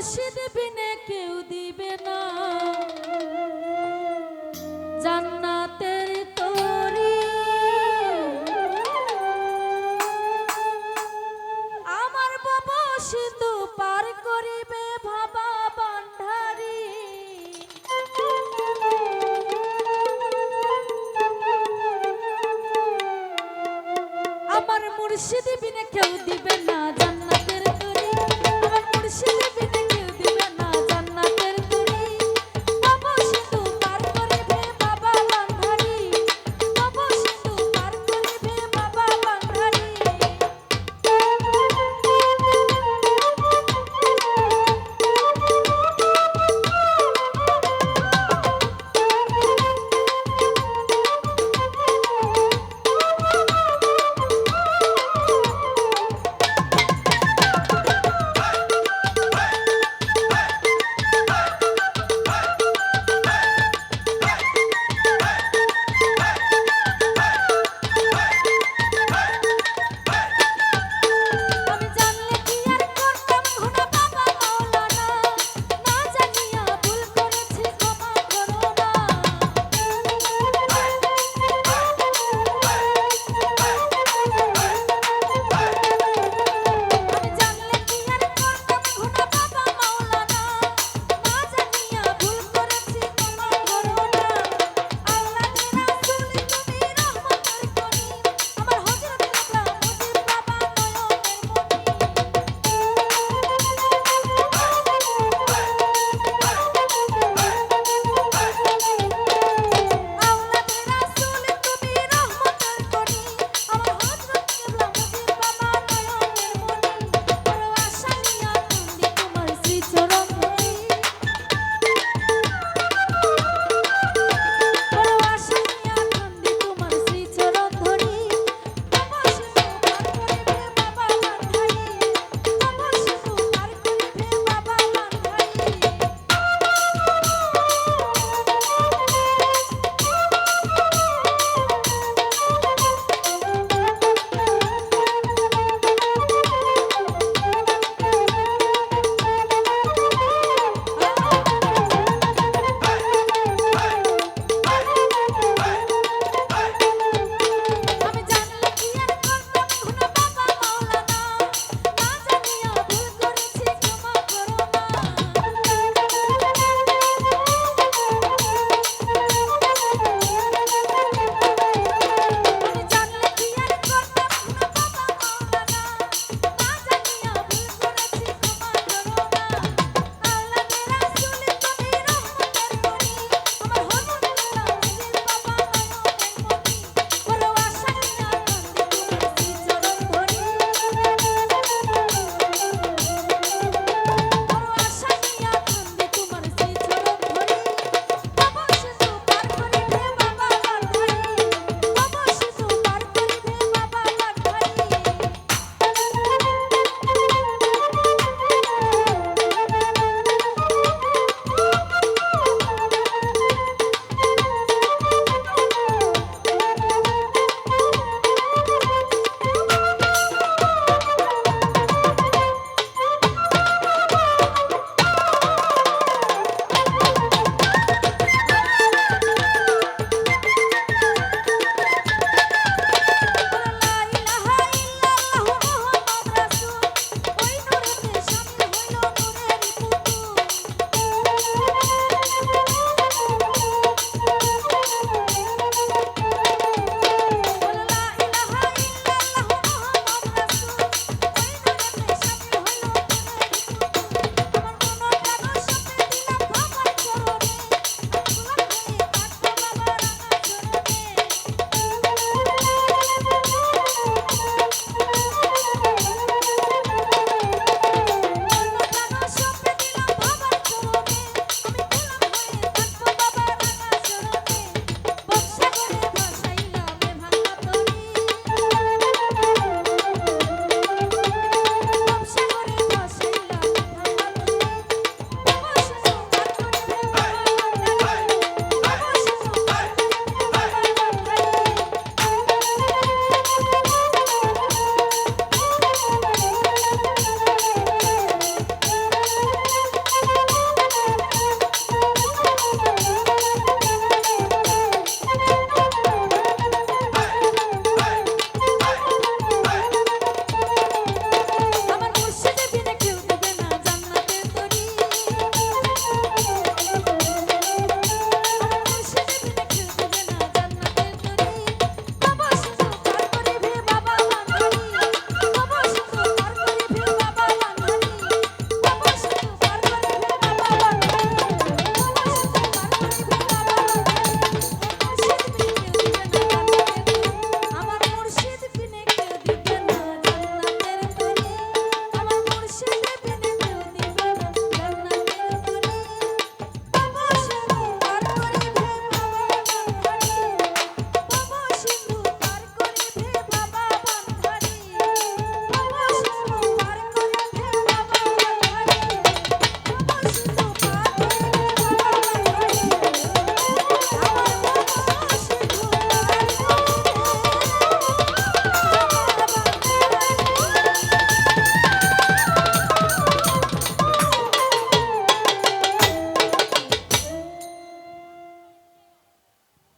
মুর্শিদ বিনে কেউ দিবে না। জান্নাতের তরি। আমার বাবা সিন্ধু পার করিবে ভাবা বান্ধারি আমার মুর্শিদ বিনে কেউ দিবে না জান্নাতের তরি। আমার মুর্শিদ